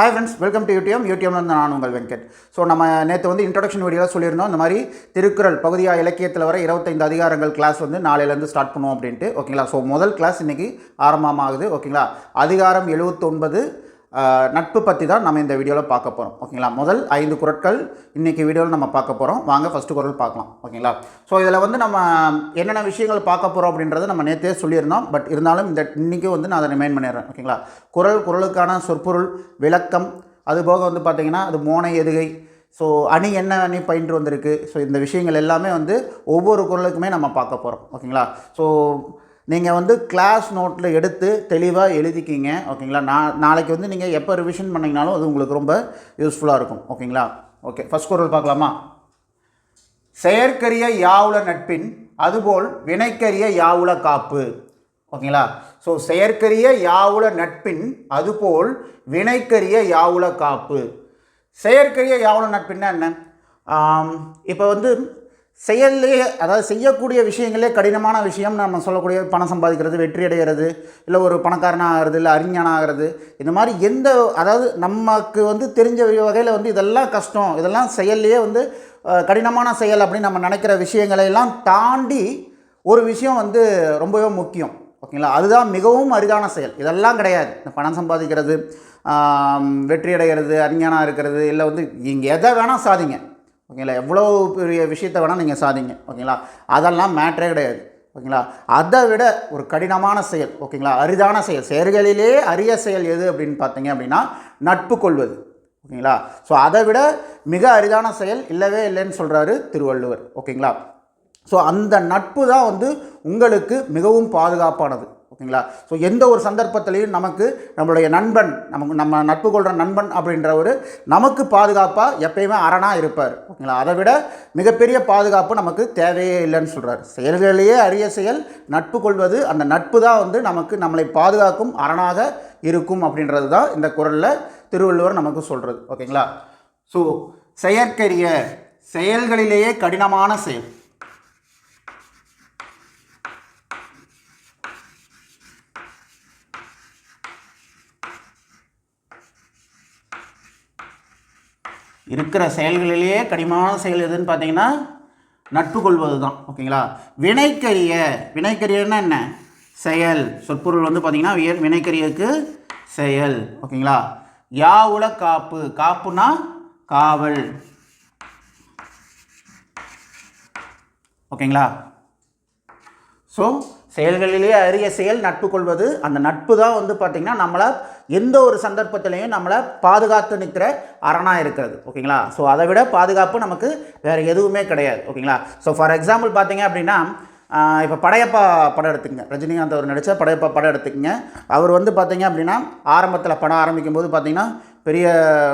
Hi friends welcome to UTM யூடிஎம்ல இருந்து நான் உங்கள் வெங்கட். ஸோ நம்ம நேற்று வந்து இன்ட்ரடக்ஷன் வீடியோவில் சொல்லியிருந்தோம் இந்த மாதிரி திருக்குறள் பகுதியாக இலக்கியத்தில் வர இருபத்தைந்து அதிகாரங்கள் கிளாஸ் வந்து நாளையிலேருந்து ஸ்டார்ட் பண்ணுவோம் அப்படின்ட்டு ஓகேங்களா ஸோ முதல் கிளாஸ் இன்றைக்கி ஆரம்பமாகுது ஓகேங்களா அதிகாரம் எழுபத்தொன்பது நட்பு பற்றி தான் நம்ம இந்த வீடியோவில் பார்க்க போகிறோம் ஓகேங்களா? முதல் ஐந்து குரட்கள் இன்றைக்கி வீடியோவில் நம்ம பார்க்க போகிறோம் வாங்க ஃபஸ்ட்டு குரல் பார்க்கலாம். ஓகேங்களா? ஸோ இதில் வந்து நம்ம என்னென்ன விஷயங்கள் பார்க்க போகிறோம் அப்படின்றத நம்ம நேற்றே சொல்லியிருந்தோம். பட் இருந்தாலும் இந்த இன்றைக்கும் வந்து நான் அதை ரிமைண்ட் பண்ணிடுறேன். ஓகேங்களா? குரல் குரலுக்கான சொற்பொருள் விளக்கம் அதுபோக வந்து பார்த்திங்கன்னா அது மோனை எதுகை. ஸோ அணி என்ன அணி பயின்று வந்திருக்கு? ஸோ இந்த விஷயங்கள் எல்லாமே வந்து ஒவ்வொரு குரலுக்குமே நம்ம பார்க்க போகிறோம் ஓகேங்களா? ஸோ நீங்கள் வந்து கிளாஸ் நோட்டில் எடுத்து தெளிவாக எழுதிக்கிங்க ஓகேங்களா நான் நாளைக்கு வந்து நீங்கள் எப்போ ரிவிஷன் பண்ணிங்கனாலும் அது உங்களுக்கு ரொம்ப யூஸ்ஃபுல்லாக இருக்கும் ஓகேங்களா ஓகே ஃபஸ்ட் குரல் பார்க்கலாமா? செயற்கரிய யாவுல நட்பின் அதுபோல் வினைக்கரிய யாவுல காப்பு ஓகேங்களா ஸோ செயற்கரிய யாவுல நட்பின் அதுபோல் வினைக்கரிய யாவுல காப்பு. செயற்கரிய யாவுல நட்பின்னா என்ன? இப்போ வந்து செயல்லே அதாவது செய்யக்கூடிய விஷயங்களே கடினமான விஷயம். நம்ம சொல்லக்கூடிய பணம் சம்பாதிக்கிறது வெற்றி அடைகிறது இல்லை ஒரு பணக்காரனாக ஆகிறது இல்லை அறிஞனாக ஆகிறது. இந்த மாதிரி எந்த அதாவது நமக்கு வந்து தெரிஞ்ச வகையில் வந்து இதெல்லாம் கஷ்டம். இதெல்லாம் செயல்லையே வந்து கடினமான செயல் அப்படின்னு நம்ம நினைக்கிற விஷயங்களையெல்லாம் தாண்டி ஒரு விஷயம் வந்து ரொம்பவே முக்கியம். ஓகேங்களா? அதுதான் மிகவும் அரிதான செயல். இதெல்லாம் கிடையாது. இந்த பணம் சம்பாதிக்கிறது வெற்றி அடைகிறது அறிஞனாக இருக்கிறது இல்லை வந்து இங்கே எதை வேணால் சாதிங்க. ஓகேங்களா? எவ்வளோ பெரிய விஷயத்த வேணால் நீங்கள் சாதிங்க ஓகேங்களா? அதெல்லாம் மேட்ரே கிடையாது ஓகேங்களா? அதை விட ஒரு கடினமான செயல் ஓகேங்களா? அரிதான செயல். செயல்களிலே அரிய செயல் எது அப்படின்னு பார்த்தீங்க அப்படின்னா நட்பு கொள்வது ஓகேங்களா? ஸோ அதை விட மிக அரிதான செயல் இல்லவே இல்லைன்னு சொல்கிறாரு திருவள்ளுவர் ஓகேங்களா? ஸோ அந்த நட்பு தான் வந்து உங்களுக்கு மிகவும் பாதுகாப்பானது. ஓகேங்களா ஸோ எந்த ஒரு சந்தர்ப்பத்திலையும் நமக்கு நம்மளுடைய நண்பன் நமக்கு நம்ம நட்பு கொள்கிற நண்பன் அப்படின்ற ஒரு நமக்கு பாதுகாப்பாக எப்பயுமே அரணாக இருப்பார். ஓகேங்களா? அதை விட மிகப்பெரிய பாதுகாப்பு நமக்கு தேவையே இல்லைன்னு சொல்கிறார் செயல்களிலேயே அரிய செயல் நட்பு கொள்வது அந்த நட்பு தான் வந்து நமக்கு நம்மளை பாதுகாக்கும் அரணாக இருக்கும் அப்படின்றது தான் இந்த குரலில் திருவள்ளுவர் நமக்கு சொல்கிறது ஓகேங்களா? ஸோ செயற்கரிய செயல்களிலேயே கடினமான செயல். இருக்கிற செயல்களிலேயே கடினமான செயல் எதுன்னு பார்த்தீங்கன்னா நட்பு கொள்வது தான் ஓகேங்களா? வினைக்கரிய. வினைக்கரியன்னா என்ன? செயல். சொற்பொருள் வந்து பார்த்தீங்கன்னா வினைக்கரியக்கு செயல். ஓகேங்களா? யாவுல காப்பு. காப்புனா காவல். ஓகேங்களா? ஸோ செயல்களிலேயே அரிய செயல் நட்பு கொள்வது அந்த நட்பு தான் வந்து பார்த்திங்கன்னா நம்மளை எந்த ஒரு சந்தர்ப்பத்திலையும் நம்மளை பாதுகாத்து நிற்கிற அரணாக இருக்கிறது ஓகேங்களா? ஸோ அதை விட பாதுகாப்பு நமக்கு வேறு எதுவுமே கிடையாது ஓகேங்களா? ஸோ ஃபார் எக்ஸாம்பிள் பார்த்தீங்க அப்படின்னா இப்போ படையப்பா படம் எடுத்துக்கங்க. ரஜினிகாந்த் அவர் நடித்த படையப்பா படம் எடுத்துக்கங்க. அவர் வந்து பார்த்தீங்க அப்படின்னா ஆரம்பத்தில் படம் ஆரம்பிக்கும் போது பார்த்தீங்கன்னா பெரிய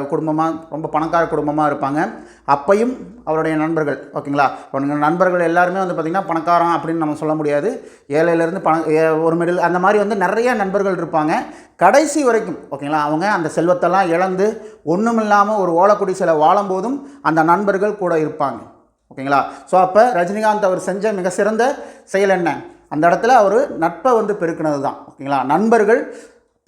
குடும்பமாக ரொம்ப பணக்கார குடும்பமாக இருப்பாங்க. அப்பையும் அவருடைய நண்பர்கள் ஓகேங்களா? அவனுங்க நண்பர்கள் எல்லாருமே வந்து பார்த்திங்கன்னா பணக்காரன் அப்படின்னு நம்ம சொல்ல முடியாது. ஏழையிலேருந்து பண ஏ- ஒரு மிடில் அந்த மாதிரி வந்து நிறைய நண்பர்கள் இருப்பாங்க. கடைசி வரைக்கும் ஓகேங்களா? அவங்க அந்த செல்வத்தெல்லாம் இழந்து ஒன்றும் இல்லாமல் ஒரு சில வாழும்போதும் அந்த நண்பர்கள் கூட இருப்பாங்க. ஓகேங்களா? ஸோ அப்போ ரஜினிகாந்த் அவர் செஞ்ச மிக சிறந்த செயல் என்ன? அந்த இடத்துல அவர் நட்பை வந்து பெருக்கினது தான் ஓகேங்களா? நண்பர்கள்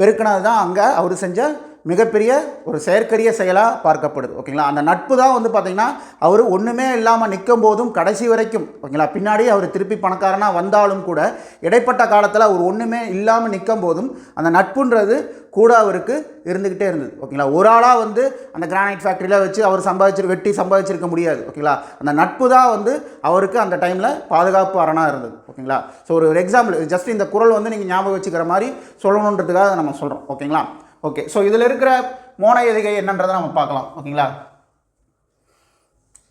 பெருக்கினது தான் அங்கே அவர் செஞ்ச மிகப்பெரிய ஒரு செயற்கரிய செயலாக பார்க்கப்படுது ஓகேங்களா? அந்த நட்பு தான் வந்து பார்த்திங்கன்னா அவர் ஒன்றுமே இல்லாமல் நிற்கும் போதும் கடைசி வரைக்கும் ஓகேங்களா? பின்னாடி அவர் திருப்பி பணக்காரனாக வந்தாலும் கூட இடைப்பட்ட காலத்தில் அவர் ஒன்றுமே இல்லாமல் நிற்கும் போதும் அந்த நட்புன்றது கூட அவருக்கு இருந்துக்கிட்டே இருந்தது ஓகேங்களா? ஒரு ஆளாக வந்து அந்த கிரானைட் ஃபேக்ட்ரியில் வச்சு அவர் சம்பாதிச்சு வெட்டி சம்பாதிச்சிருக்க முடியாது ஓகேங்களா? அந்த நட்பு தான் வந்து அவருக்கு அந்த டைமில் பாதுகாப்பு அரணாக இருந்தது ஓகேங்களா? ஸோ ஒரு எக்ஸாம்பிள் ஜஸ்ட் இந்த குரல் வந்து நீங்கள் ஞாபகம் வச்சுக்கிற மாதிரி சொல்லணுன்றதுக்காக நம்ம சொல்கிறோம் ஓகேங்களா? ஓகே ஸோ இதில் இருக்கிற மோன எதுகை என்னன்றதை நம்ம பார்க்கலாம் ஓகேங்களா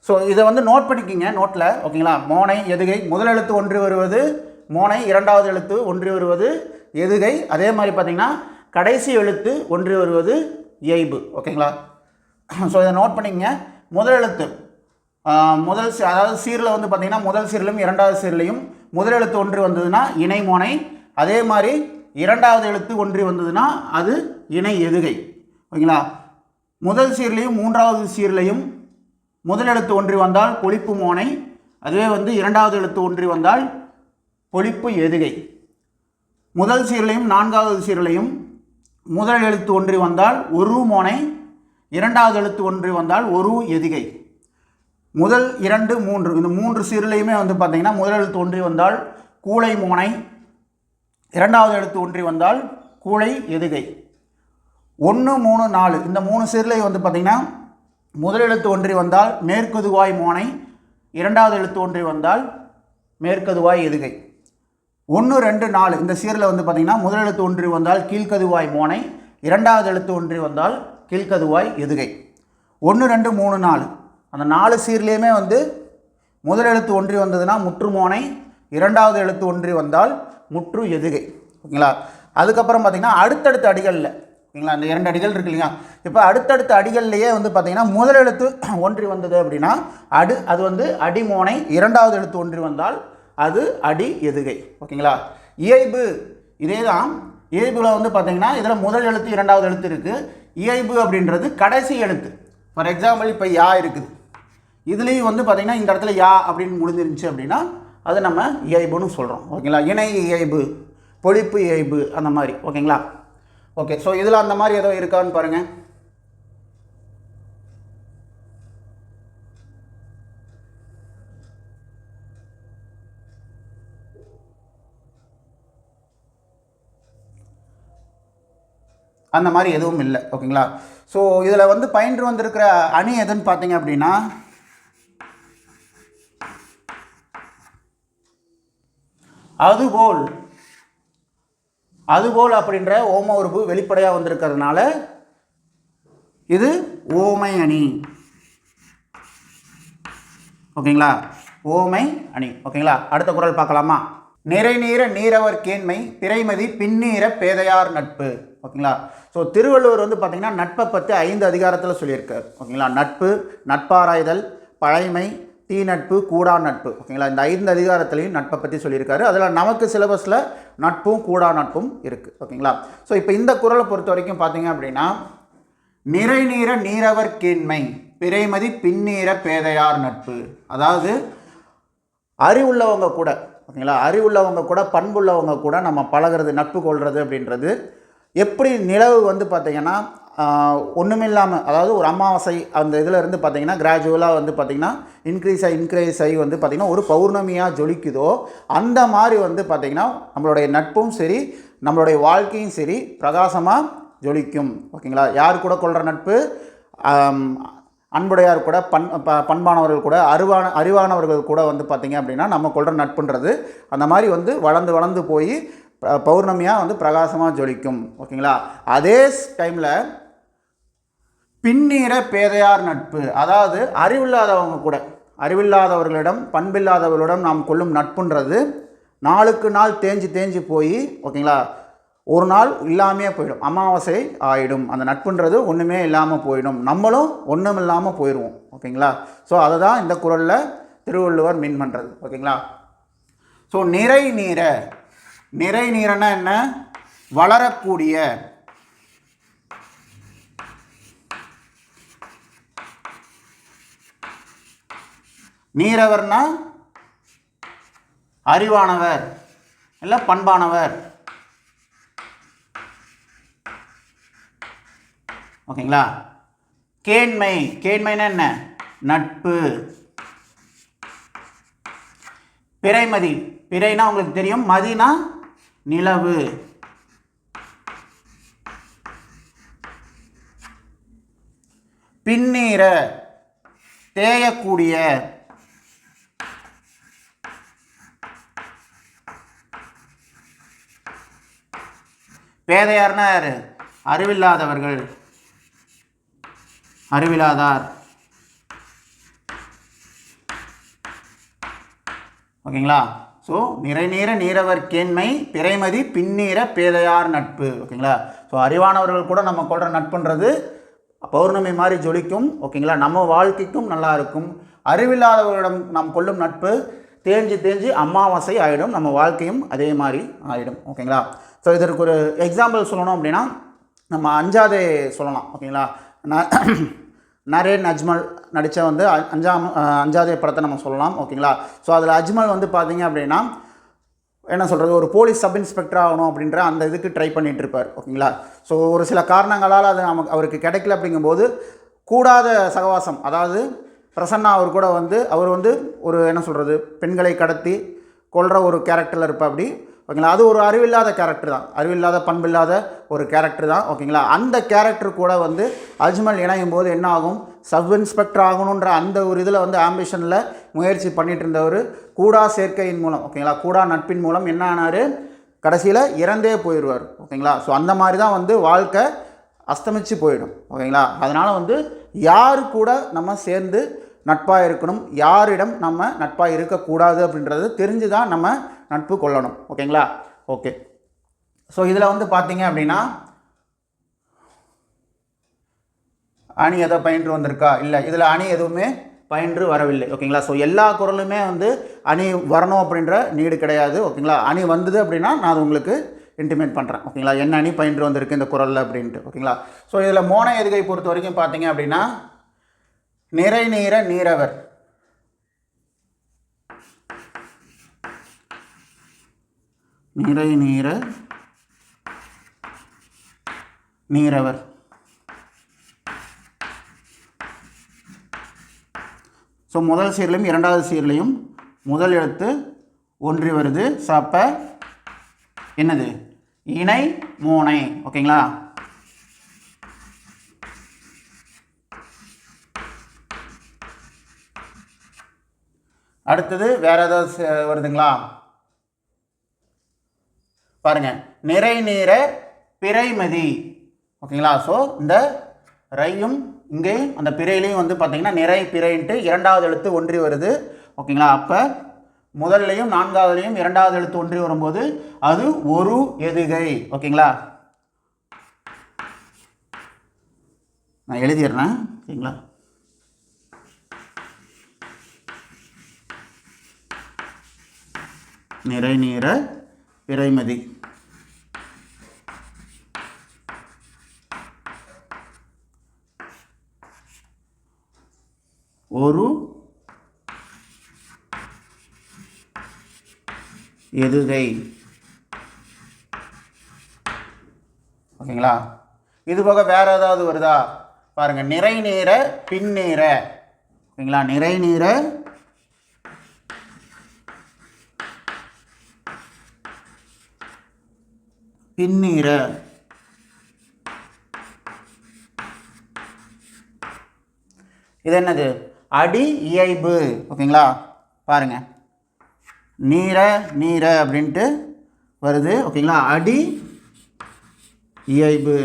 ஸோ இதை வந்து நோட் பண்ணிக்கிங்க நோட்டில் ஓகேங்களா மோனை எதுகை முதல் எழுத்து ஒன்று வருவது மோனை இரண்டாவது எழுத்து ஒன்று வருவது எதுகை அதே மாதிரி பார்த்தீங்கன்னா கடைசி எழுத்து ஒன்று வருவது எய்பு ஓகேங்களா ஸோ இதை நோட் பண்ணிக்கங்க. முதல் எழுத்து முதல் சீ- அதாவது சீரில் வந்து பார்த்தீங்கன்னா முதல் சீரிலும் இரண்டாவது சீர்லையும் முதல் எழுத்து ஒன்று வந்ததுன்னா இணை மோனை அதே மாதிரி இரண்டாவது எழுத்து ஒன்றி வந்ததுன்னா அது இணை எதுகை. ஓகேங்களா? முதல் சீர்லையும் மூன்றாவது சீர்லையும் முதல் எழுத்து ஒன்றி வந்தால் பொழிப்பு மோனை அதுவே வந்து இரண்டாவது எழுத்து ஒன்றி வந்தால் பொழிப்பு எதுகை. முதல் சீரலையும் நான்காவது சீரலையும் முதல் எழுத்து ஒன்றி வந்தால் ஒரு மோனை இரண்டாவது எழுத்து ஒன்றி வந்தால் ஒரு எதிகை. முதல் இரண்டு மூன்று இந்த மூன்று சீர்லையுமே வந்து பார்த்தீங்கன்னா முதல் எழுத்து ஒன்றி வந்தால் கூளை மோனை இரண்டாவது எழுத்து ஒன்றி வந்தால் கூளை எதுகை. ஒன்று மூணு நாலு. இந்த மூணு சீர்லையும் வந்து பார்த்திங்கன்னா முதல் எழுத்து ஒன்றி வந்தால் மேற்குதுவாய் மோனை இரண்டாவது எழுத்து ஒன்றி வந்தால் மேற்கதுவாய் எதுகை. ஒன்று ரெண்டு நாலு. இந்த சீரில் வந்து பார்த்திங்கன்னா முதல் எழுத்து ஒன்றி வந்தால் கீழ்கதுவாய் மோனை இரண்டாவது எழுத்து ஒன்றி வந்தால் கீழ்க்கதுவாய் எதுகை. ஒன்று ரெண்டு மூணு நாலு. அந்த நாலு சீர்லேயுமே வந்து முதல் எழுத்து ஒன்றி வந்ததுன்னா முற்றுமோனை இரண்டாவது எழுத்து ஒன்றி வந்தால் முற்று எதுகை ஓகேங்களா? அதுக்கப்புறம் பார்த்திங்கன்னா அடுத்தடுத்த அடிகளில் ஓகேங்களா? அந்த இரண்டு அடிகள் இருக்கு இல்லையா? இப்போ அடுத்தடுத்த அடிகள்லையே வந்து பார்த்திங்கன்னா முதல் எழுத்து ஒன்றி வந்தது அப்படின்னா அடு அது வந்து அடிமோனை இரண்டாவது எழுத்து ஒன்றி வந்தால் அது அடி எதுகை ஓகேங்களா? இயைபு இதே தான் இயைபுல வந்து பார்த்தீங்கன்னா இதில் முதல் எழுத்து இரண்டாவது எழுத்து இருக்குது இயைபு அப்படின்றது கடைசி எழுத்து. ஃபார் எக்ஸாம்பிள் இப்போ யா இருக்குது. இதுலேயும் வந்து பார்த்திங்கன்னா இந்த இடத்துல யா அப்படின்னு முடிஞ்சிருந்துச்சு அப்படின்னா அது நம்ம இயைபுன்னு சொல்கிறோம் ஓகேங்களா? இணை இயைபு பொழிப்பு இயைபு அந்த மாதிரி. ஓகேங்களா? ஓகே ஸோ இதில் அந்த மாதிரி ஏதோ இருக்கான்னு பாருங்கள் அந்த மாதிரி எதுவும் இல்லை. ஓகேங்களா? ஸோ இதில் வந்து பயின்று வந்திருக்கிற அணி எதுன்னு பார்த்தீங்க அப்படின்னா அதுபோல் அதுபோல் அப்படின்ற ஓம உறுப்பு வெளிப்படையாக வந்திருக்கிறதுனால இது ஓமை அணி. ஓகேங்களா? ஓமை அணி. ஓகேங்களா? அடுத்த குரல் பார்க்கலாமா? நிறைநீர நீரவர் கேண்மை பிறைமதி பின்னீர பேதையார் நட்பு. ஓகேங்களா? ஸோ திருவள்ளுவர் வந்து பார்த்திங்கன்னா நட்பை பற்றி ஐந்து அதிகாரத்தில் சொல்லியிருக்கார். ஓகேங்களா? நட்பு நட்பாராய்தல் பழைமை தீ நட்பு கூடா நட்பு. ஓகேங்களா? இந்த ஐந்து அதிகாரத்திலையும் நட்பை பற்றி சொல்லியிருக்காரு. அதில் நமக்கு சிலபஸில் நட்பும் கூடா நட்பும் இருக்குது ஓகேங்களா? ஸோ இப்போ இந்த குரலை பொறுத்த வரைக்கும் பார்த்தீங்க அப்படின்னா நிறைநீர நீரவர் கேண்மை பிறைமதி பின்னீர பேதையார் நட்பு. அதாவது அறிவுள்ளவங்க கூட ஓகேங்களா? அறிவுள்ளவங்க கூட பண்புள்ளவங்க கூட நம்ம பழகிறது நட்பு கொள்வது அப்படின்றது எப்படி நிலவு வந்து பார்த்திங்கன்னா ஒன்றுமில்லாமல் அதாவது ஒரு அமாவாசை அந்த இதில் இருந்து பார்த்திங்கன்னா கிராஜுவலாக வந்து பார்த்திங்கன்னா இன்க்ரீஸ் ஆகி இன்க்ரீஸ் ஆகி வந்து பார்த்திங்கன்னா ஒரு பௌர்ணமியாக ஜொலிக்குதோ அந்த மாதிரி வந்து பார்த்திங்கன்னா நம்மளுடைய நட்பும் சரி நம்மளுடைய வாழ்க்கையும் சரி பிரகாசமாக ஜொலிக்கும். ஓகேங்களா? யார் கூட கொள்கிற நட்பு? அன்புடையார் கூட பண் ப பண்பானவர்கள் கூட அறிவான அறிவானவர்கள் கூட வந்து பார்த்திங்க அப்படின்னா நம்ம கொள்கிற நட்புன்றது அந்த மாதிரி வந்து வளர்ந்து வளர்ந்து போய் ப- பௌர்ணமியாக வந்து பிரகாசமாக ஜொலிக்கும். ஓகேங்களா? அதே டைமில் பின்னீர பேதையார் நட்பு. அதாவது அறிவில்லாதவங்க கூட. அறிவில்லாதவர்களிடம் பண்பில்லாதவர்களிடம் நாம் கொள்ளும் நட்புன்றது நாளுக்கு நாள் தேஞ்சு தேஞ்சு போய் ஓகேங்களா? ஒரு நாள் இல்லாமையே போயிடும். அமாவாசை ஆயிடும். அந்த நட்புன்றது ஒன்றுமே இல்லாமல் போயிடும். நம்மளும் ஒன்றும் இல்லாமல் போயிடுவோம் ஓகேங்களா? ஸோ அதை தான் இந்த குரலில் திருவள்ளுவர் மீன் பண்ணுறது ஓகேங்களா? ஸோ நிறை நீர நிறை நீரன்னா என்ன? வளரக்கூடிய நீரவர்னா அறிவானவர் இல்லை பண்பானவர். ஓகேங்களா? கேண்மை. கேண்மைன்னா என்ன? நட்பு. பிறைமதி. பிறைனா உங்களுக்கு தெரியும். மதினா நிலவு. பின்னீர. தேயக்கூடிய. பேதையார்னா யார்? அறிவில்லாதவர்கள். அறிவில்லாதார் ஓகேங்களா? ஸோ நிறைநீர நீரவர் கேண்மை பிறைமதி பின்னீர பேதையார் நட்பு. ஓகேங்களா? ஸோ அறிவானவர்கள் கூட நம்ம கொள்கிற நட்புன்றது பௌர்ணமி மாதிரி ஜொலிக்கும். ஓகேங்களா? நம்ம வாழ்க்கைக்கும் நல்லா இருக்கும். அறிவில்லாதவர்களிடம் நாம் கொள்ளும் நட்பு தேஞ்சு தேஞ்சு அமாவாசை ஆகிடும் நம்ம வாழ்க்கையும் அதே மாதிரி ஆகிடும் ஓகேங்களா? ஸோ இதற்கு ஒரு எக்ஸாம்பிள் சொல்லணும் அப்படின்னா நம்ம அஞ்சாதே சொல்லலாம் ஓகேங்களா? ந- நரேன் அஜ்மல் நடித்த வந்து அஞ்சாம் அஞ்சாதே படத்தை நம்ம சொல்லலாம் ஓகேங்களா? ஸோ அதில் அஜ்மல் வந்து பார்த்தீங்க அப்படின்னா என்ன சொல்கிறது ஒரு போலீஸ் சப் இன்ஸ்பெக்டர் ஆகணும் அப்படின்ற அந்த இதுக்கு ட்ரை பண்ணிகிட்டு இருப்பார் ஓகேங்களா? ஸோ ஒரு சில காரணங்களால் அது நமக்கு அவருக்கு கிடைக்கல அப்படிங்கும்போது கூடாத சகவாசம் அதாவது பிரசன்னா அவர் கூட வந்து அவர் வந்து ஒரு என்ன சொல்கிறது பெண்களை கடத்தி கொள்கிற ஒரு கேரக்டரில் இருப்பா அப்படி. ஓகேங்களா? அது ஒரு அறிவில்லாத கேரக்டர் தான். அறிவில்லாத பண்பில்லாத ஒரு கேரக்டர் தான். ஓகேங்களா? அந்த கேரக்டர் கூட வந்து அஜ்மல் இணையும் போது என்ன ஆகும்? சப் இன்ஸ்பெக்டர் ஆகணுன்ற அந்த ஒரு இதில் வந்து ஆம்பிஷனில் முயற்சி பண்ணிட்டு இருந்தவர் கூடா சேர்க்கையின் மூலம் ஓகேங்களா? கூடா நட்பின் மூலம் என்ன ஆனார்? கடைசியில் இறந்தே போயிடுவார் ஓகேங்களா? ஸோ அந்த மாதிரி தான் வந்து வாழ்க்கை அஸ்தமிச்சு போயிடும். ஓகேங்களா? அதனால் வந்து யார் கூட நம்ம சேர்ந்து நட்பாக இருக்கணும்? யாரிடம் நம்ம நட்பாக இருக்கக்கூடாது அப்படின்றது தெரிஞ்சு தான் நம்ம நட்பு கொள்ளணும். ஓகேங்களா? ஓகே. ஸோ இதில் வந்து பார்த்தீங்க அப்படின்னா அணி எதோ பயின்று வந்திருக்கா? இல்லை. இதில் அணி எதுவுமே பயின்று வரவில்லை. ஓகேங்களா? ஸோ எல்லா குரலுமே வந்து அணி வரணும் அப்படின்ற நீடு கிடையாது. ஓகேங்களா? அணி வந்தது அப்படின்னா நான் அது உங்களுக்கு இன்டிமேட் பண்ணுறேன் ஓகேங்களா? என்ன அணி பயின்று வந்திருக்கு இந்த குரலில் அப்படின்ட்டு. ஓகேங்களா? ஸோ இதில் மோன எதுகை பொறுத்த வரைக்கும் பார்த்தீங்க அப்படின்னா நிறை நீர நீரவர். நிறை நீர நீரவர். ஸோ முதல் சீர்லையும் இரண்டாவது சீர்லையும் முதல் எழுத்து ஒன்றி வருது. ஸோ அப்போ என்னது? இணை மூனை. ஓகேங்களா அடுத்தது வேற ஏதாவது வருதுங்களா? பாருங்கள் நிறை நீர பிறைமதி. ஓகேங்களா? ஸோ இந்த ரையும் இங்கே அந்த பிறையிலையும் வந்து பார்த்தீங்கன்னா நிறை பிறைன்ட்டு இரண்டாவது எழுத்து ஒன்றி வருது. ஓகேங்களா? அப்போ முதல்லையும் நான்காவதுலையும் இரண்டாவது எழுத்து ஒன்றி வரும்போது அது ஒரு எதுகை. ஓகேங்களா? நான் எழுதிடுறேன். ஓகேங்களா? நிறை நீரை பிறைமதி ஒரு எதுகை ஓகேங்களா? இது போக வேற ஏதாவது வருதா? பாருங்க நிறை நீர பின்னீர ஓகேங்களா? நிறை நீரை பின்னீர இது என்னது? அடி இயைபு. ஓகேங்களா? பாருங்கள் நீர நீர அப்படின்ட்டு வருது. ஓகேங்களா? அடி இயைபு.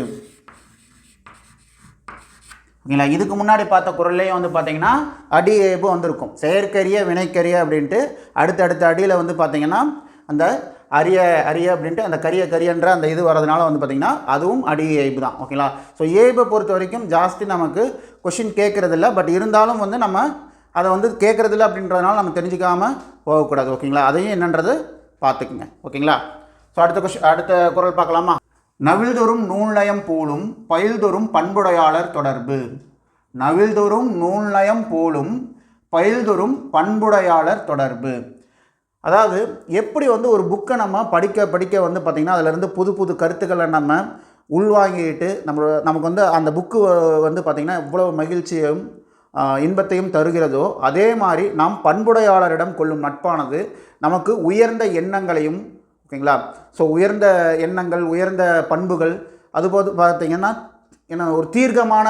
ஓகேங்களா? இதுக்கு முன்னாடி பார்த்த குரல்லையும் வந்து பார்த்தீங்கன்னா அடி இயைபு வந்திருக்கும். செயற்கரிய வினைக்கரிய அப்படின்ட்டு அடுத்தடுத்த அடியில் வந்து பார்த்தீங்கன்னா அந்த அரிய அரிய அப்படின்ட்டு அந்த கரிய கரியன்ற அந்த இது வரதுனால வந்து பார்த்திங்கன்னா அதுவும் அடி ஏய்பு தான். ஓகேங்களா? ஸோ ஏய்பை பொறுத்த வரைக்கும் ஜாஸ்தி நமக்கு கொஷின் கேட்குறதில்ல பட் இருந்தாலும் வந்து நம்ம அதை வந்து கேட்குறதில்ல அப்படின்றதுனால நம்ம தெரிஞ்சுக்காமல் போகக்கூடாது. ஓகேங்களா? அதையும் என்னன்றது பார்த்துக்குங்க. ஓகேங்களா? ஸோ அடுத்த கொஷின் அடுத்த குரல் பார்க்கலாமா? நவில்தொறும் நூல்நயம் போலும் பயில்தொறும் பண்புடையாளர் தொடர்பு. நவில்தொறும் நூல்நயம் போலும் பயில்தொறும் பண்புடையாளர் தொடர்பு. அதாவது எப்படி வந்து ஒரு புக்கை நம்ம படிக்க படிக்க வந்து பார்த்திங்கன்னா அதிலேருந்து புது புது கருத்துக்களை நம்ம உள்வாங்கிட்டு நம்ம நமக்கு வந்து அந்த புக்கு வந்து பார்த்திங்கன்னா இவ்வளோ மகிழ்ச்சியும் இன்பத்தையும் தருகிறதோ அதே மாதிரி நாம் பண்புடையாளரிடம் கொள்ளும் நட்பானது நமக்கு உயர்ந்த எண்ணங்களையும் ஓகேங்களா? ஸோ உயர்ந்த எண்ணங்கள் உயர்ந்த பண்புகள் அதுபோது பார்த்திங்கன்னா என்ன ஒரு தீர்க்கமான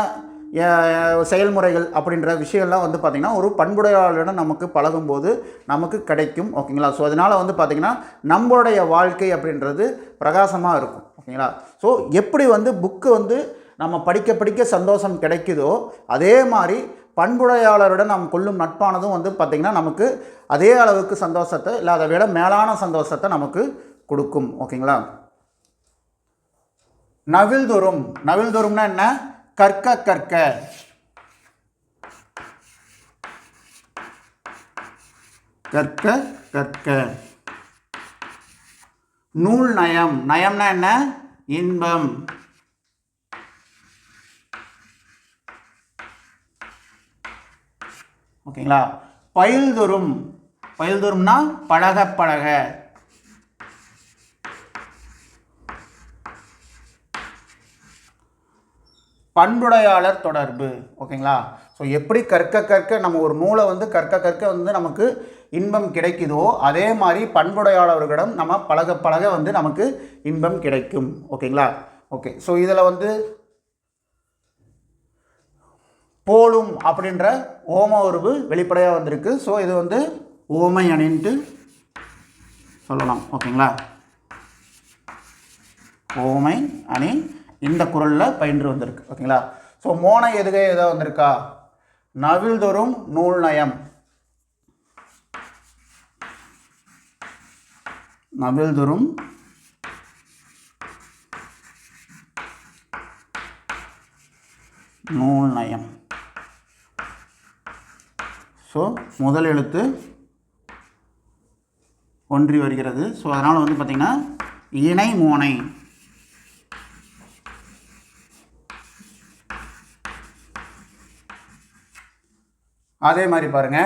செயல்முறைகள் அப்படின்ற விஷயம்லாம் வந்து பார்த்திங்கன்னா ஒரு பண்புடையாளரிடம் நமக்கு பழகும்போது நமக்கு கிடைக்கும் ஓகேங்களா? ஸோ அதனால் வந்து பார்த்திங்கன்னா நம்மளுடைய வாழ்க்கை அப்படின்றது பிரகாசமாக இருக்கும் ஓகேங்களா? ஸோ எப்படி வந்து புக்கு வந்து நம்ம படிக்க படிக்க சந்தோஷம் கிடைக்குதோ அதே மாதிரி பண்புடையாளருடன் நாம் கொள்ளும் நட்பானதும் வந்து பார்த்திங்கன்னா நமக்கு அதே அளவுக்கு சந்தோஷத்தை இல்லை அதை விட மேலான சந்தோஷத்தை நமக்கு கொடுக்கும் ஓகேங்களா? நவில்தொறும் நவில்தொறும்னா என்ன? கற்க கற்க. கற்க கற்க. நூல் நயம். நயம்னா என்ன? இன்பம். ஓகேங்களா? பயில்தொரும் பயில்தொரும்னா பழக பழக. பண்புடையாளர் தொடர்பு ஓகேங்களா? ஸோ எப்படி கற்க கற்க நம்ம ஒரு நூலை வந்து கற்க கற்க வந்து நமக்கு இன்பம் கிடைக்குதோ அதே மாதிரி பண்புடையாளர்களிடம் நம்ம பழக பழக வந்து நமக்கு இன்பம் கிடைக்கும் ஓகேங்களா? ஓகே ஸோ இதில் வந்து போலும் அப்படின்ற ஓம உருவு வெளிப்படையாக வந்திருக்கு. ஸோ இது வந்து ஓமை அணின்ட்டு சொல்லலாம் ஓகேங்களா? ஓமை அணி இந்த குரலில் பயின்று வந்திருக்கு. ஓகேங்களா? ஸோ மோனை எதுகை எதோ வந்திருக்கா? நவில்தொறும் நூல் நயம் நவில்தொறும் நூல் நயம் ஸோ முதல் எழுத்து ஒன்றி வருகிறது. ஸோ அதனால் வந்து பார்த்திங்கன்னா இணை மோனை. அதே மாதிரி பாருங்க.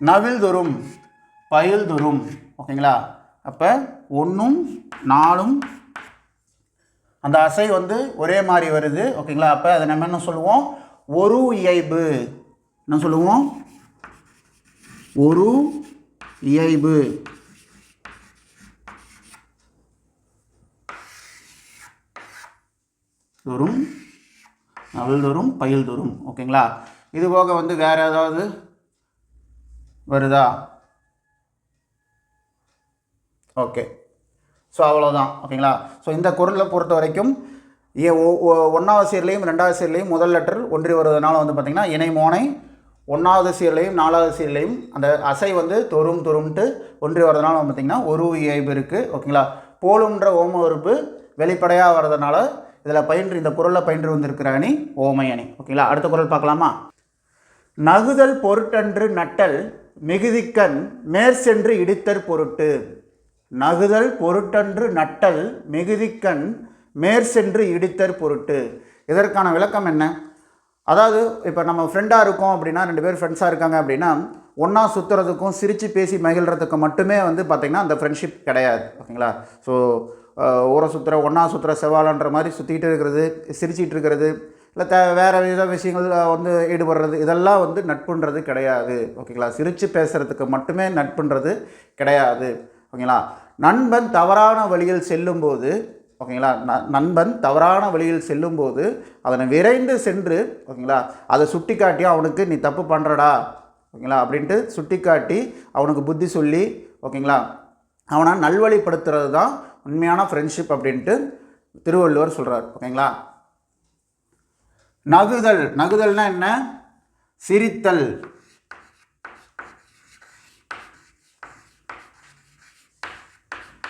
நவில்தொறும் பயில்தொறும் ஓகேங்களா? அப்போ ஒன்றும் நாலும் அந்த அசை வந்து ஒரே மாதிரி வருது ஓகேங்களா? அப்போ அதை நம்ம என்ன சொல்லுவோம்? ஒரு இயைபு. என்ன சொல்லுவோம்? ஒரு இயைபு. தோறும் நவல்தோறும் பயில்தோறும் ஓகேங்களா? இது போக வந்து வேறு ஏதாவது வருதா? ஓகே. ஸோ அவ்வளோதான் ஓகேங்களா? ஸோ இந்த குரலை பொறுத்த வரைக்கும் ஏ ஒன்றாவது சீர்லையும் ரெண்டாவது சீர்லையும் முதல் லெட்டர் ஒன்றி வருவதனால வந்து பார்த்திங்கன்னா இணை மோனை ஒன்றாவது சீர்லையும் நாலாவது சீர்லையும் அந்த அசை வந்து தொரும் தொரும்ட்டு ஒன்றி வரதுனால வந்து பார்த்திங்கன்னா ஒரு இயல்பு இருக்குது ஓகேங்களா? போலுன்ற ஓம உறுப்பு வெளிப்படையாக வர்றதுனால இதில் பயின்று இந்த குரலில் பயின்று வந்திருக்கிற அணி ஓமை அணி. ஓகேங்களா? அடுத்த குரல் பார்க்கலாமா? நகுதல் பொருட்டன்று நட்டல் மிகுதிக்கண் மேற்சென்று இடித்தற் பொருட்டு. நகுதல் பொருட்டன்று நட்டல் மிகுதிக்கண் மேற்சென்று இடித்தற் பொருட்டு. இதற்கான விளக்கம் என்ன? அதாவது இப்போ நம்ம ஃப்ரெண்டாக இருக்கோம் அப்படின்னா ரெண்டு பேர் ஃப்ரெண்ட்ஸாக இருக்காங்க அப்படின்னா ஒன்றா சுற்றுறதுக்கும் சிரித்து பேசி மகிழ்கிறதுக்கு மட்டுமே வந்து பார்த்திங்கன்னா அந்த ஃப்ரெண்ட்ஷிப் கிடையாது. ஓகேங்களா? ஸோ ஊரை சுற்றுற ஒன்றா சுற்றுற செவாலன்ற மாதிரி சுற்றிக்கிட்டு இருக்கிறது சிரிச்சிட்டு இருக்கிறது இல்லை த வேறு வித விஷயங்கள் வந்து ஈடுபடுறது இதெல்லாம் வந்து நட்புன்றது கிடையாது. ஓகேங்களா? சிரித்து பேசுகிறதுக்கு மட்டுமே நட்புன்றது கிடையாது. ஓகேங்களா? நண்பன் தவறான வழியில் செல்லும்போது ஓகேங்களா? ந நண்பன் தவறான வழியில் செல்லும்போது அதனை விரைந்து சென்று ஓகேங்களா? அதை சுட்டி காட்டி அவனுக்கு நீ தப்பு பண்ணுறடா ஓகேங்களா? அப்படின்ட்டு சுட்டி காட்டி அவனுக்கு புத்தி சொல்லி ஓகேங்களா? அவனை நல்வழிப்படுத்துறது தான் உண்மையான ஃப்ரெண்ட்ஷிப் அப்படின்ட்டு திருவள்ளுவர் சொல்கிறார் ஓகேங்களா நகுதல் நகுதல்னா என்ன? சிரித்தல்.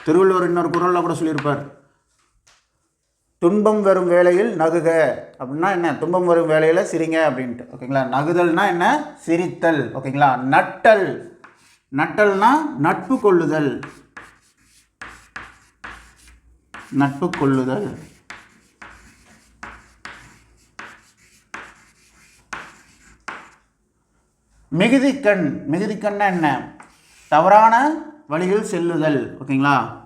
திருவள்ளுவர் இன்னொரு குரலில் கூட சொல்லியிருப்பார். துன்பம் வரும் வேளையில் நகுக. அப்படின்னா என்ன? துன்பம் வரும் வேளையில் சிரிங்க அப்படின்ட்டு ஓகேங்களா நகுதல்னா என்ன? சிரித்தல் ஓகேங்களா நட்டல். நட்டல்னா நட்பு கொள்ளுதல். நட்பு கொள்ளுதல். மிகுதிக்கண் மிகுதிக்கண்ணா என்ன? தவறான வழியில் செல்லுதல். ஓகேங்களா?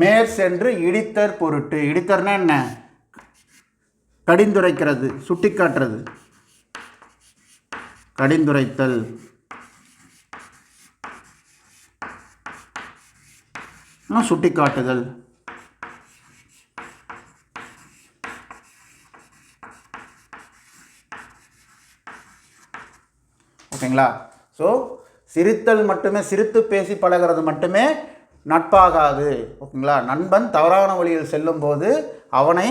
மேற் சென்று இடித்தர் பொருட்டு. இடித்தர்னா என்ன? கடிந்துரைக்கிறது சுட்டிக்காட்டுறது. கடிந்துரைத்தல். சுட்டிக்காட்டுதல். ஓகேங்களா? ஸோ சிரித்தல் மட்டுமே சிரித்து பேசி பழகிறது மட்டுமே நட்பாகாது. ஓகேங்களா? நண்பன் தவறான வழியில் செல்லும்போது அவனை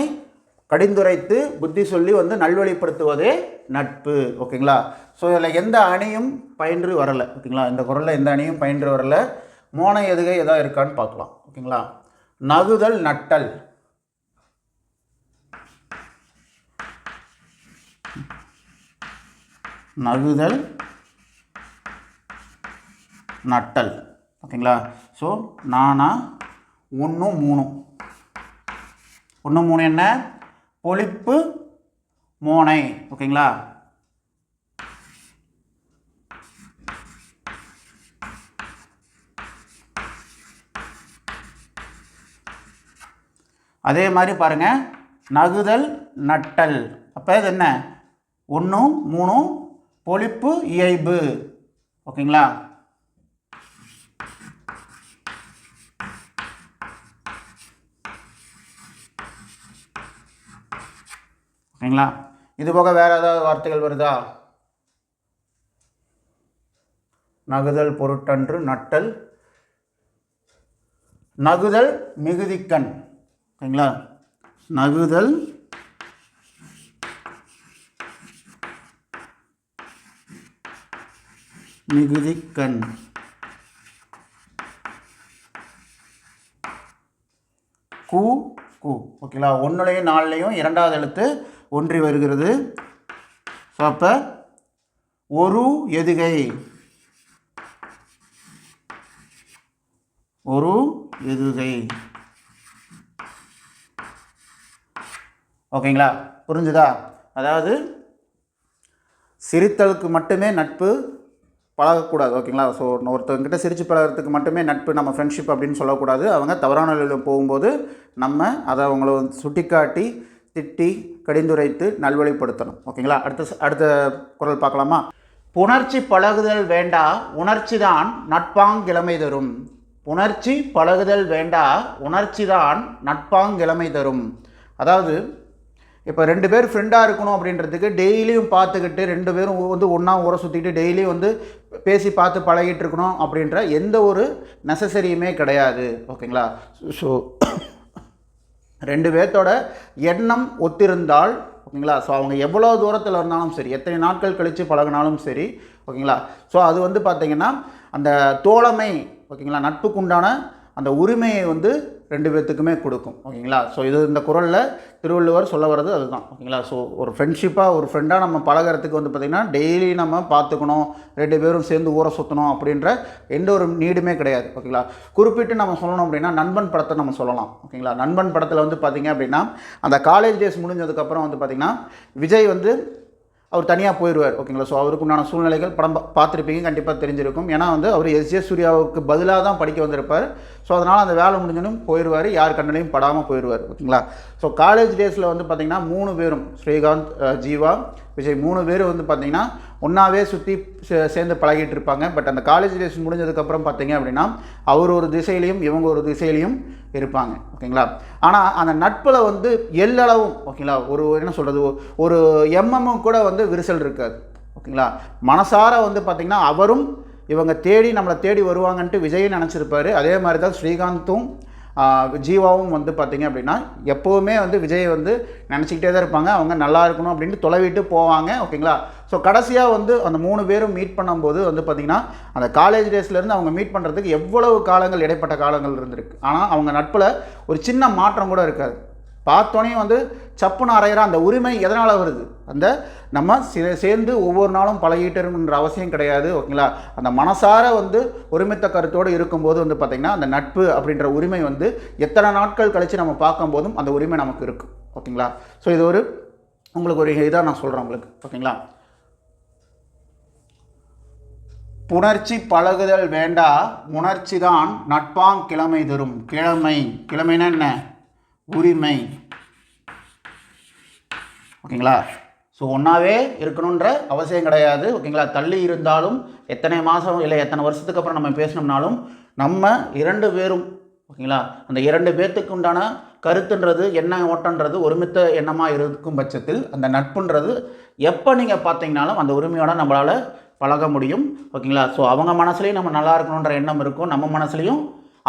கடிந்துரைத்து புத்தி சொல்லி வந்து நல்வழிப்படுத்துவதே நட்பு. ஓகேங்களா? ஸோ இதில் எந்த அணியும் பயின்று வரலை. ஓகேங்களா? இந்த குரலில் எந்த அணியும் பயின்று வரலை. மோனை எதுகை எதாவது இருக்கான்னு பார்க்கலாம். ஓகேங்களா? நகுதல் நட்டல். நகுதல் நட்டல். ஓகேங்களா? ஸோ நானா ஒன்று மூணும் ஒன்று மூணு என்ன? பொழிப்பு மோனை. ஓகேங்களா? அதே மாதிரி பாருங்கள் நகுதல் நட்டல். அப்போ இது என்ன? ஒன்றும் மூணும் பொழிப்பு இயைபு. ஓகேங்களா? சரிங்களா? இது போக வேறு ஏதாவது வார்த்தைகள் வருதா? நகுதல் பொருட்டன்று நட்டல். நகுதல் மிகுதிக்கண். ஓகேங்களா நகுதல் மிகுதிக்கண். கு கு. ஓகேங்களா? ஒன்றுலையும் நாலுலையும் இரண்டாவது எழுத்து ஒன்றி வருகிறது. ஸோ அப்போ ஒரு எதுகை. ஒரு எதுகை. ஓகேங்களா? புரிஞ்சுதா? அதாவது சிரித்தலுக்கு மட்டுமே நட்பு பழகக்கூடாது. ஓகேங்களா? ஸோ ஒருத்தவங்கிட்ட சிரித்து பழகிறதுக்கு மட்டுமே நட்பு நம்ம ஃப்ரெண்ட்ஷிப் அப்படின்னு சொல்லக்கூடாது. அவங்க தவறான நிலையில் போகும்போது நம்ம அதை அவங்கள வந்து சுட்டிக்காட்டி திட்டி கடிந்துரைத்து நல்வழிப்படுத்தணும். ஓகேங்களா? அடுத்த அடுத்த குரல் பார்க்கலாமா? புணர்ச்சி பழகுதல் வேண்டா உணர்ச்சி தான் நட்பாங்கிழமை தரும். புணர்ச்சி பழகுதல் வேண்டா உணர்ச்சி தான் நட்பாங்கிழமை தரும். அதாவது இப்போ ரெண்டு பேர் ஃப்ரெண்டாக இருக்கணும் அப்படின்றதுக்கு டெய்லியும் பார்த்துக்கிட்டு ரெண்டு பேரும் வந்து ஒன்றா ஊரை சுற்றிக்கிட்டு டெய்லியும் வந்து பேசி பார்த்து பழகிட்டு இருக்கணும் அப்படின்ற எந்த ஒரு நெசசரியுமே கிடையாது. ஓகேங்களா? ஸோ ரெண்டு பேர்த்தோட எண்ணம் ஒத்திருந்தால் ஓகேங்களா? ஸோ அவங்க எவ்வளோ தூரத்தில் இருந்தாலும் சரி எத்தனை நாட்கள் கழித்து பழகினாலும் சரி ஓகேங்களா? ஸோ அது வந்து பார்த்திங்கன்னா அந்த தோழமை ஓகேங்களா? நட்புக்குண்டான அந்த உரிமையை வந்து ரெண்டு பேர்த்துக்குமே கொடுக்கும் ஓகேங்களா? ஸோ இது இந்த குரலில் திருவள்ளுவர் சொல்ல வர்றது அதுதான் ஓகேங்களா? ஸோ ஒரு ஃப்ரெண்ட்ஷிப்பாக ஒரு ஃப்ரெண்டாக நம்ம பழகுறதுக்கு வந்து பார்த்திங்கன்னா டெய்லி நம்ம பார்த்துக்கணும் ரெண்டு பேரும் சேர்ந்து ஊரை சுற்றணும் அப்படின்ற எந்த ஒரு நீடுமே கிடையாது ஓகேங்களா? குறிப்பிட்டு நம்ம சொல்லணும் அப்படின்னா நண்பன் படத்தை நம்ம சொல்லலாம் ஓகேங்களா? நண்பன் படத்தில் வந்து பார்த்திங்க அப்படின்னா அந்த காலேஜ் டேஸ் முடிஞ்சதுக்கப்புறம் வந்து பார்த்திங்கன்னா விஜய் வந்து அவர் தனியாக போயிடுவார் ஓகேங்களா? ஸோ அவருக்கு உண்டான சூழ்நிலைகள் படம் பார்த்துருப்பீங்க கண்டிப்பாக தெரிஞ்சிருக்கும். ஏன்னா வந்து அவர் எஸ். ஜே. சூர்யாவுக்கு பதிலாக தான் படிக்க வந்திருப்பார். ஸோ அதனால் அந்த வேலை முடிஞ்சனும் போயிடுவார் யார் கண்ணிலையும் படாமல் போயிடுவார் ஓகேங்களா? ஸோ காலேஜ் டேஸில் வந்து பார்த்திங்கன்னா மூணு பேரும் ஸ்ரீகாந்த் ஜீவா விஜய் மூணு பேரும் வந்து பார்த்திங்கன்னா ஒன்றாவே சுற்றி சேர்ந்து பழகிட்டு இருப்பாங்க. பட் அந்த காலேஜ் டேஸ் முடிஞ்சதுக்கப்புறம் பார்த்திங்க அப்படின்னா அவர் ஒரு திசையிலையும் இவங்க ஒரு திசையிலையும் இருப்பாங்க ஓகேங்களா? ஆனால் அந்த நட்பில் வந்து எல்லளவும் ஓகேங்களா? ஒரு என்ன சொல்கிறது ஒரு எம்எம்மும் கூட வந்து விரிசல் இருக்காது ஓகேங்களா? மனசார வந்து பார்த்திங்கன்னா அவரும் இவங்க தேடி நம்மளை தேடி வருவாங்கன்ட்டு விஜயும் நினச்சிருப்பாரு. அதே மாதிரி தான் ஸ்ரீகாந்தும் ஜீவாவும் வந்து பார்த்திங்க அப்படின்னா எப்போவுமே வந்து விஜயை வந்து நினச்சிக்கிட்டே தான் இருப்பாங்க. அவங்க நல்லா இருக்கணும் அப்படின்ட்டு தொலைவிட்டு போவாங்க. ஓகேங்களா? ஸோ கடைசியாக வந்து அந்த மூணு பேரும் மீட் பண்ணும்போது வந்து பார்த்திங்கன்னா அந்த காலேஜ் டேஸ்லேருந்து அவங்க மீட் பண்ணுறதுக்கு எவ்வளவு காலங்கள் இடைப்பட்ட காலங்கள் இருந்திருக்கு. ஆனால் அவங்க நட்பில் ஒரு சின்ன மாற்றம் கூட இருக்காது. பார்த்தோன்னே வந்து சப்புன்னு அறையிற அந்த உரிமை எதனால் வருது? அந்த நம்ம சில சேர்ந்து ஒவ்வொரு நாளும் பழகிட்டுன்ற அவசியம் கிடையாது ஓகேங்களா? அந்த மனசார வந்து ஒருமித்த கருத்தோடு இருக்கும்போது வந்து பார்த்திங்கன்னா அந்த நட்பு அப்படின்ற உரிமை வந்து எத்தனை நாட்கள் கழித்து நம்ம பார்க்கும்போதும் அந்த உரிமை நமக்கு இருக்கும் ஓகேங்களா? ஸோ இது ஒரு உங்களுக்கு ஒரு இதாக நான் சொல்கிறேன் உங்களுக்கு ஓகேங்களா? புணர்ச்சி பழகுதல் வேண்டா உணர்ச்சி தான் நட்பாங் கிழமை தரும். கிழமை கிழமைனா என்ன? உரிமை. ஓகேங்களா? ஸோ ஒன்றாவே இருக்கணுன்ற அவசியம் கிடையாது. ஓகேங்களா? தள்ளி இருந்தாலும் எத்தனை மாதம் இல்லை எத்தனை வருஷத்துக்கு அப்புறம் நம்ம பேசினோம்னாலும் நம்ம இரண்டு பேரும் ஓகேங்களா? அந்த இரண்டு பேர்த்துக்கு உண்டான கருத்துன்றது என்ன ஓட்டன்றது ஒருமித்த எண்ணமாக இருக்கும் பட்சத்தில் அந்த நட்புன்றது எப்போ நீங்கள் பார்த்தீங்கனாலும் அந்த உரிமையோட நம்மளால் பழக முடியும். ஓகேங்களா? ஸோ அவங்க மனசுலேயும் நம்ம நல்லா இருக்கணுன்ற எண்ணம் இருக்கும். நம்ம மனசுலேயும்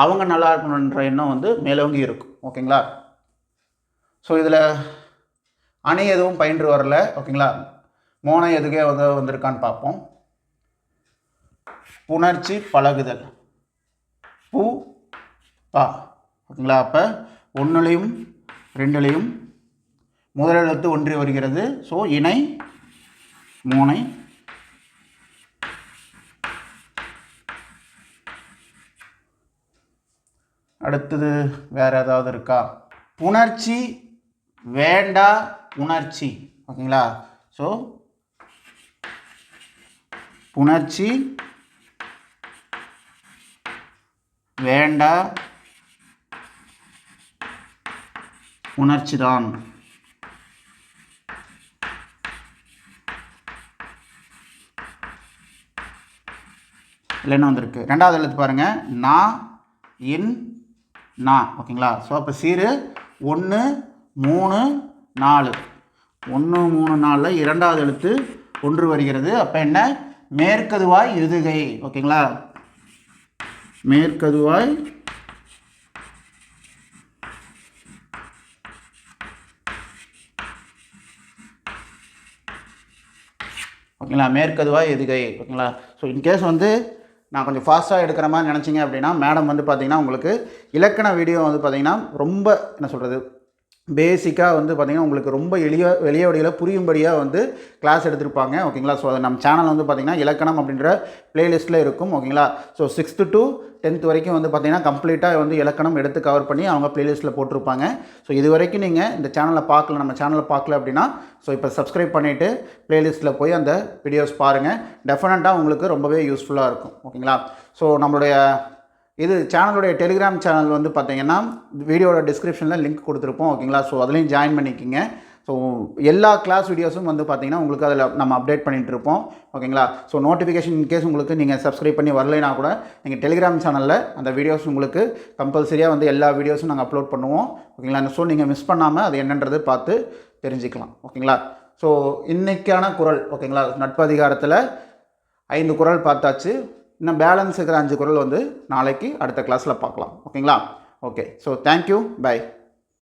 அவங்க நல்லா இருக்கணுன்ற எண்ணம் வந்து மேலோங்கி இருக்கும். ஓகேங்களா? ஸோ இதில் அணை எதுவும் பயின்று வரல ஓகேங்களா? மோனை எதுக்கே வந்து வந்திருக்கான்னு பார்ப்போம். புணர்ச்சி பழகுதல். பூ பா ஓகேங்களா? அப்போ ஒன்றுலையும் ரெண்டுலேயும் முதலெழுத்து ஒன்றி வருகிறது. ஸோ இணை மூனை அடுத்தது வேறு ஏதாவது இருக்கா? புணர்ச்சி வேண்டா உணர்ச்சி ஓகேங்களா? ஸோ உணர்ச்சி வேண்டா உணர்ச்சி தான். இல்லைன்னு என்ன வந்திருக்கு. ரெண்டாவது எழுத்து பாருங்கள் நா இன் நா ஓகேங்களா? ஸோ அப்போ சீரு ஒன்று மூணு நாலு. ஒன்று மூணு நாலில் இரண்டாவது எழுத்து ஒன்று வருகிறது. அப்போ என்ன? மேற்கதுவாய் இருதுகை ஓகேங்களா? மேற்கதுவாய் ஓகேங்களா? மேற்கதுவாய் எதுகை ஓகேங்களா? ஸோ இன்கேஸ் வந்து நான் கொஞ்சம் ஃபாஸ்ட்டாக எடுக்கிற மாதிரி நினச்சிங்க அப்படின்னா மேடம் வந்து பார்த்திங்கன்னா உங்களுக்கு இலக்கண வீடியோ வந்து பார்த்திங்கன்னா ரொம்ப என்ன சொல்கிறது பேசிக்காக வந்து பார்த்திங்கன்னா உங்களுக்கு ரொம்ப எளிய எளிய வழியில் புரியும்படியாக வந்து கிளாஸ் எடுத்திருப்பாங்க. ஓகேங்களா ஸோ நம்ம சேனல் வந்து பார்த்திங்கன்னா இலக்கணம் அப்படின்ற பிளேலிஸ்ட்டில் இருக்கும். ஓகேங்களா ஸோ சிக்ஸ்த்து டு டென்த் வரைக்கும் வந்து பார்த்திங்கன்னா கம்ப்ளீட்டாக வந்து இலக்கணம் எடுத்து கவர் பண்ணி அவங்க ப்ளேலிஸ்ட்டில் போட்டிருப்பாங்க. ஸோ இது வரைக்கும் நீங்கள் இந்த சேனலை பார்க்கல நம்ம சேனலை பார்க்கல அப்படின்னா ஸோ இப்போ சப்ஸ்கிரைப் பண்ணிவிட்டு ப்ளேலிஸ்ட்டில் போய் அந்த வீடியோஸ் பாருங்கள் டெஃபினட்டாக உங்களுக்கு ரொம்பவே யூஸ்ஃபுல்லாக இருக்கும். ஓகேங்களா ஸோ நம்மளுடைய இது சேனலுடைய டெலிகிராம் சேனல் வந்து பார்த்தீங்கன்னா வீடியோட டிஸ்கிரிப்ஷனில் லிங்க் கொடுத்துருப்போம் ஓகேங்களா ஸோ அதுலேயும் ஜாயின் பண்ணிக்கிங்க. ஸோ எல்லா கிளாஸ் வீடியோஸும் வந்து பார்த்தீங்கன்னா உங்களுக்கு அதில் நம்ம அப்டேட் பண்ணிகிட்டு இருப்போம் ஓகேங்களா ஸோ நோட்டிஃபிகேஷன் இன்கேஸ் உங்களுக்கு நீங்கள் சப்ஸ்கிரைப் பண்ணி வரலைனா கூட நீங்கள் டெலிகிராம் சேனலில் அந்த வீடியோஸ் உங்களுக்கு கம்பல்சரியாக வந்து எல்லா வீடியோஸும் நாங்கள் அப்லோட் பண்ணுவோம் ஓகேங்களா ஸோ நீங்கள் மிஸ் பண்ணாமல் அது என்னன்றது பார்த்து தெரிஞ்சுக்கலாம் ஓகேங்களா ஸோ இன்றைக்கான குரல் ஓகேங்களா நட்பதிகாரத்தில் ஐந்து குரல் பார்த்தாச்சு. இன்னும் பேலன்ஸ் இருக்கிற அஞ்சு குரல் வந்து நாளைக்கு அடுத்த கிளாஸில் பார்க்கலாம். ஓகேங்களா? Okay so thank you bye